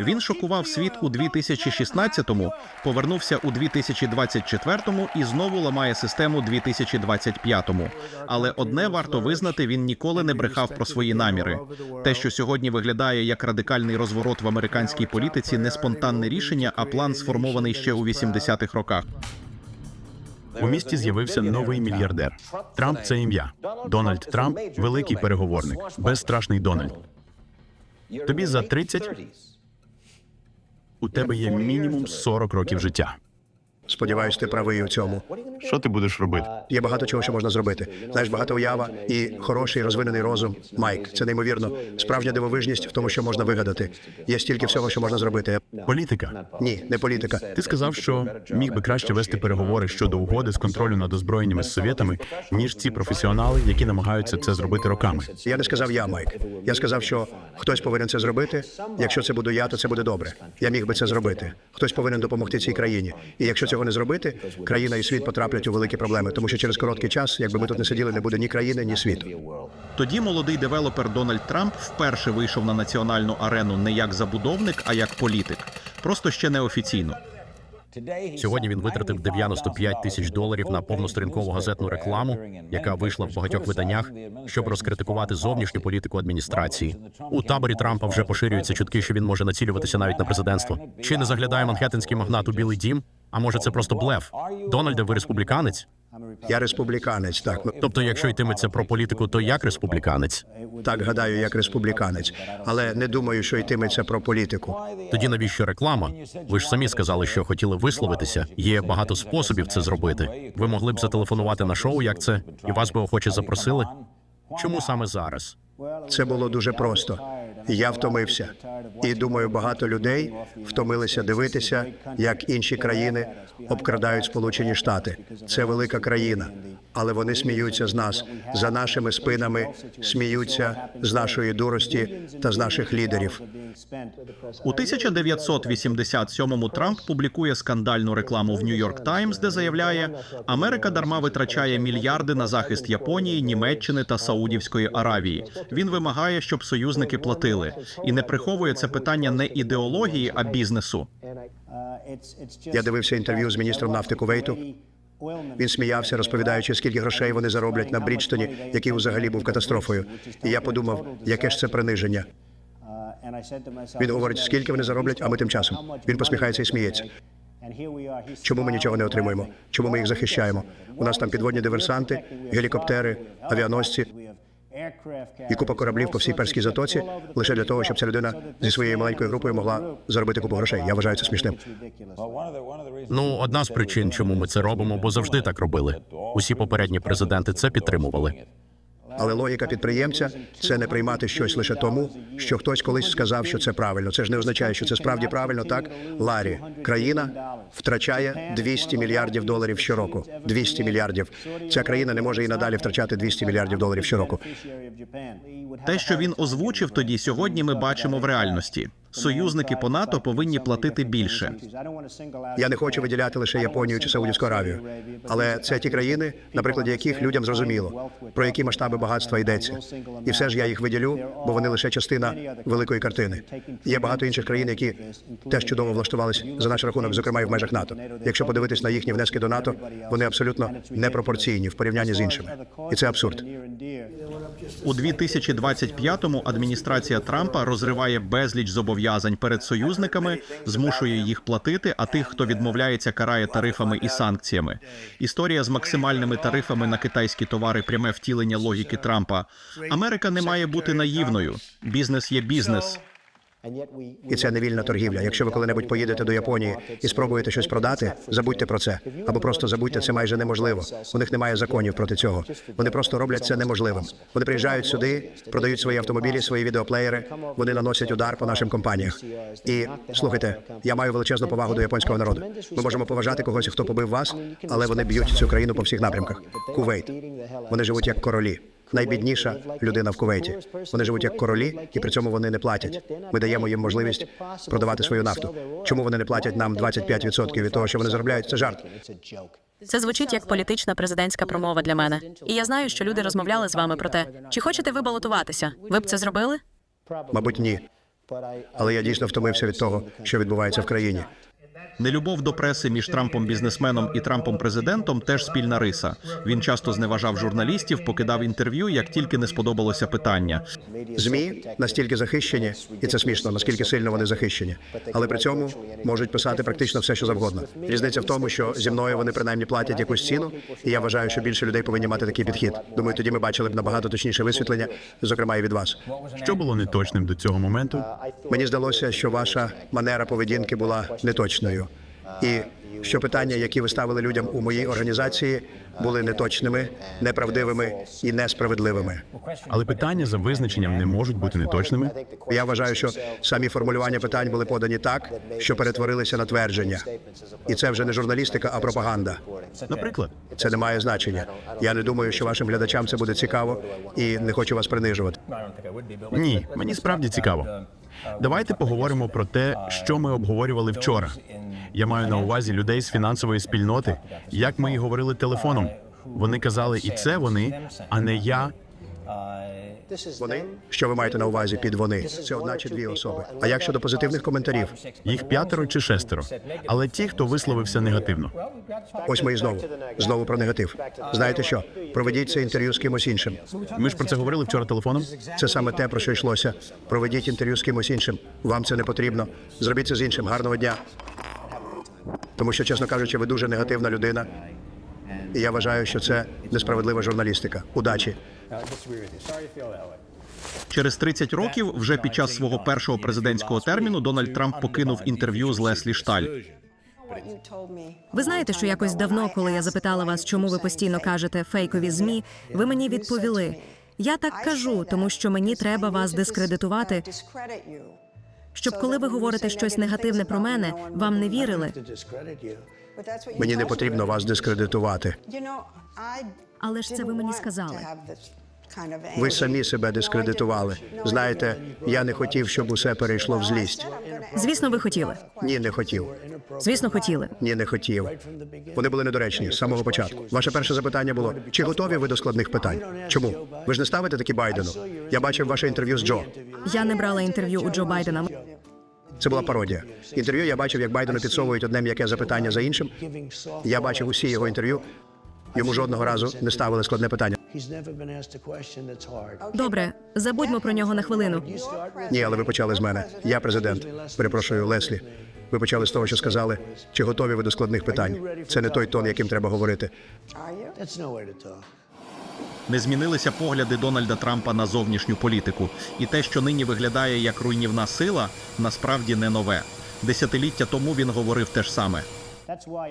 Він шокував світ у 2016-му, повернувся у 2024-му і знову ламає систему 2025-му. Але одне варто визнати: він ніколи не брехав про свої наміри. Те, що сьогодні виглядає як радикальний розворот в американській політиці, не спонтанне рішення, а план сформований ще у 80-х роках. У місті з'явився новий мільярдер. Трамп це ім'я. Дональд Трамп великий переговорник, безстрашний Дональд. Тобі за 30, у тебе є мінімум 40 років життя. Сподіваюсь, ти правий у цьому. Що ти будеш робити? Є багато чого, що можна зробити. Знаєш, багато уява і хороший розвинений розум. Майк, це неймовірно. Справжня дивовижність в тому, що можна вигадати. Є стільки всього, що можна зробити. Політика. Ні, не політика. Ти сказав, що міг би краще вести переговори щодо угоди з контролю над озброєннями з совєтами, ніж ці професіонали, які намагаються це зробити роками. Я не сказав я, Майк. Я сказав, що хтось повинен це зробити. Якщо це буду я, то це буде добре. Я міг би це зробити. Хтось повинен допомогти цій країні. І якщо цього не зробити, країна і світ потраплять у великі проблеми, тому що через короткий час, якби ми тут не сиділи, не буде ні країни, ні світу. Тоді молодий девелопер Дональд Трамп вперше вийшов на національну арену не як забудовник, а як політик. Просто ще неофіційно. Сьогодні він витратив 95 тисяч доларів на повносторінкову газетну рекламу, яка вийшла в багатьох виданнях, щоб розкритикувати зовнішню політику адміністрації. У таборі Трампа вже поширюються чутки, що він може націлюватися навіть на президентство. Чи не заглядає манхеттенський магнат у Білий Дім? А може, це просто блеф? Дональде, ви республіканець? Я республіканець, так Тобто, якщо йтиметься про політику, то як республіканець? так гадаю, як республіканець, але не думаю, що йтиметься про політику. Тоді навіщо реклама? Ви ж самі сказали, що хотіли висловитися. Є багато способів це зробити. Ви могли б зателефонувати на шоу, як це, і вас би охоче запросили. Чому саме зараз? Це було дуже просто. Я втомився, і думаю, багато людей втомилися дивитися, як інші країни обкрадають Сполучені Штати. Це велика країна, але вони сміються з нас за нашими спинами, сміються з нашої дурості та з наших лідерів. У 1987-му Трамп публікує скандальну рекламу в Нью-Йорк Таймс, де заявляє, Америка дарма витрачає мільярди на захист Японії, Німеччини та Саудівської Аравії. Він вимагає, щоб союзники платили, і не приховує це питання не ідеології, а бізнесу. Я дивився інтерв'ю з міністром нафти Кувейту. Він сміявся, розповідаючи, скільки грошей вони зароблять на Бріджтоні, який взагалі був катастрофою. І я подумав, яке ж це приниження. Він говорить, скільки вони зароблять, а ми тим часом. Він посміхається і сміється. Чому ми нічого не отримуємо? Чому ми їх захищаємо? У нас там підводні диверсанти, гелікоптери, авіаносці і купа кораблів по всій перській затоці лише для того, щоб ця людина зі своєю маленькою групою могла заробити купу грошей. Я вважаю це смішним. Ну, одна з причин, чому ми це робимо, бо завжди так робили. Усі попередні президенти це підтримували. Але логіка підприємця це не приймати щось лише тому, що хтось колись сказав, що це правильно. Це ж не означає, що це справді правильно. Так, Ларі, країна втрачає 200 мільярдів доларів щороку. 200 мільярдів. Ця країна не може і надалі втрачати 200 мільярдів доларів щороку. Те, що він озвучив тоді, сьогодні ми бачимо в реальності. Союзники по НАТО повинні платити більше. Я не хочу виділяти лише Японію чи Саудівську Аравію, але це ті країни, на прикладі яких людям зрозуміло, про які масштаби багатства йдеться. І все ж я їх виділю, бо вони лише частина великої картини. Є багато інших країн, які теж чудово влаштувались за наш рахунок, зокрема і в межах НАТО. Якщо подивитись на їхні внески до НАТО, вони абсолютно непропорційні в порівнянні з іншими. І це абсурд. У 2025-му адміністрація Трампа розриває безліч зобов'язань перед союзниками, змушує їх платити, а тих, хто відмовляється, карає тарифами і санкціями. Історія з максимальними тарифами на китайські товари пряме втілення логіки Трампа. Америка не має бути наївною. Бізнес є бізнес. І це не вільна торгівля. Якщо ви коли-небудь поїдете до Японії і спробуєте щось продати, забудьте про це. Або просто забудьте це майже неможливо. У них немає законів проти цього. Вони просто роблять це неможливим. Вони приїжджають сюди, продають свої автомобілі, свої відеоплеєри. Вони наносять удар по нашим компаніях. І слухайте, я маю величезну повагу до японського народу. Ми можемо поважати когось, хто побив вас, але вони б'ють цю країну по всіх напрямках. Кувейт. Вони живуть як королі. Найбідніша людина в Кувейті. Вони живуть як королі, і при цьому вони не платять. Ми даємо їм можливість продавати свою нафту. Чому вони не платять нам 25% від того, що вони заробляють? Це жарт. Це звучить як політична президентська промова для мене. І я знаю, що люди розмовляли з вами про те, чи хочете ви балотуватися. Ви б це зробили? Мабуть, ні. Але я дійсно втомився від того, що відбувається в країні. Нелюбов до преси між Трампом бізнесменом і Трампом президентом теж спільна риса. Він часто зневажав журналістів, покидав інтерв'ю, як тільки не сподобалося питання. Змі настільки захищені, і це смішно, наскільки сильно вони захищені. Але при цьому можуть писати практично все, що завгодно. Різниця в тому, що зі мною вони принаймні платять якусь ціну, і я вважаю, що більше людей повинні мати такий підхід. Думаю, тоді ми бачили б набагато точніше висвітлення, зокрема і від вас. Що було неточним до цього моменту? Мені здалося, що ваша манера поведінки була неточною, і що питання, які ви ставили людям у моїй організації, були неточними, неправдивими і несправедливими. Але питання за визначенням не можуть бути неточними. Я вважаю, що самі формулювання питань були подані так, що перетворилися на твердження. І це вже не журналістика, а пропаганда. Наприклад, Це не має значення. Я не думаю, що вашим глядачам це буде цікаво, і не хочу вас принижувати. ні, мені справді цікаво. Давайте поговоримо про те, що ми обговорювали вчора. Я маю на увазі людей з фінансової спільноти, як ми і говорили телефоном. Вони казали, і це вони, а не я. Вони, що ви маєте на увазі під вони? Це одна чи дві особи. А як щодо позитивних коментарів? Їх п'ятеро чи шестеро. Але ті, хто висловився негативно. Ось ми і знову знову про негатив. Знаєте що? Проведіть це інтерв'ю з кимось іншим. Ми ж про це говорили вчора телефоном. Це саме те, про що йшлося. Проведіть інтерв'ю з кимось іншим. Вам це не потрібно. Зробіть це з іншим. Гарного дня. Тому що, чесно кажучи, ви дуже негативна людина. І я вважаю, що це несправедлива журналістика. Удачі. Через 30 років, вже під час свого першого президентського терміну, Дональд Трамп покинув інтерв'ю з Леслі Шталь. Ви знаєте, що якось давно, коли я запитала вас, чому ви постійно кажете фейкові змі, ви мені відповіли. Я так кажу, тому що мені треба вас дискредитувати, щоб коли ви говорите щось негативне про мене, вам не вірили. Мені не потрібно вас дискредитувати. Але ж це ви мені сказали. Ви самі себе дискредитували. Знаєте, я не хотів, щоб усе перейшло в злість. Звісно, ви хотіли. Ні, не хотів. Звісно, хотіли. Ні, не хотів. Вони були недоречні з самого початку. Ваше перше запитання було: чи готові ви до складних питань? Чому? Ви ж не ставите такі Байдену? Я бачив ваше інтерв'ю з Джо. Я не брала інтерв'ю у Джо Байдена. Це була пародія. Інтерв'ю я бачив, як Байдену підсовують одне м'яке запитання за іншим. Я бачив усі його інтерв'ю. Йому жодного разу не ставили складне питання. Добре, забудьмо про нього на хвилину. Ні, але ви почали з мене. Я президент. Перепрошую, Леслі. Ви почали з того, що сказали, чи готові ви до складних питань. Це не той тон, яким треба говорити. Не змінилися погляди Дональда Трампа на зовнішню політику, і те, що нині виглядає як руйнівна сила, насправді не нове. Десятиліття тому він говорив те ж саме.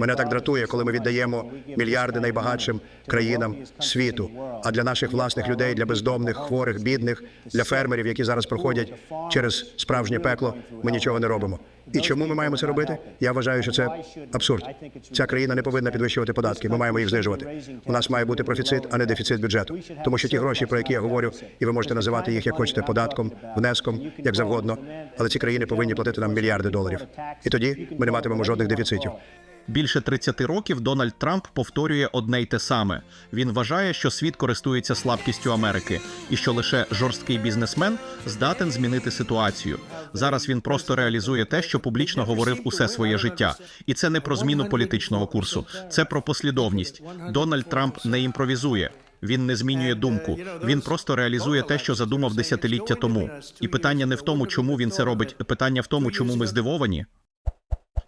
Мене так дратує, коли ми віддаємо мільярди найбагатшим країнам світу. А для наших власних людей, для бездомних, хворих, бідних, для фермерів, які зараз проходять через справжнє пекло, ми нічого не робимо. І чому ми маємо це робити? Я вважаю, що це абсурд. Ця країна не повинна підвищувати податки. Ми маємо їх знижувати. У нас має бути профіцит, а не дефіцит бюджету. Тому що ті гроші, про які я говорю, і ви можете називати їх як хочете податком, внеском, як завгодно. Але ці країни повинні платити нам мільярди доларів. І тоді ми не матимемо жодних дефіцитів. Більше 30 років Дональд Трамп повторює одне й те саме. Він вважає, що світ користується слабкістю Америки, і що лише жорсткий бізнесмен здатен змінити ситуацію. Зараз він просто реалізує те, що публічно говорив усе своє життя. І це не про зміну політичного курсу, це про послідовність. Дональд Трамп не імпровізує. Він не змінює думку. Він просто реалізує те, що задумав десятиліття тому. І питання не в тому, чому він це робить. Питання в тому, чому ми здивовані.